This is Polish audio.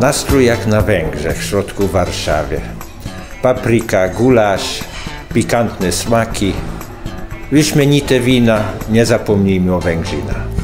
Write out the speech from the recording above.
Nastrój jak na Węgrzech, w środku Warszawie, Papryka, gulasz, pikantne smaki, wyśmienite wina, nie zapomnijmy o Węgrzynach.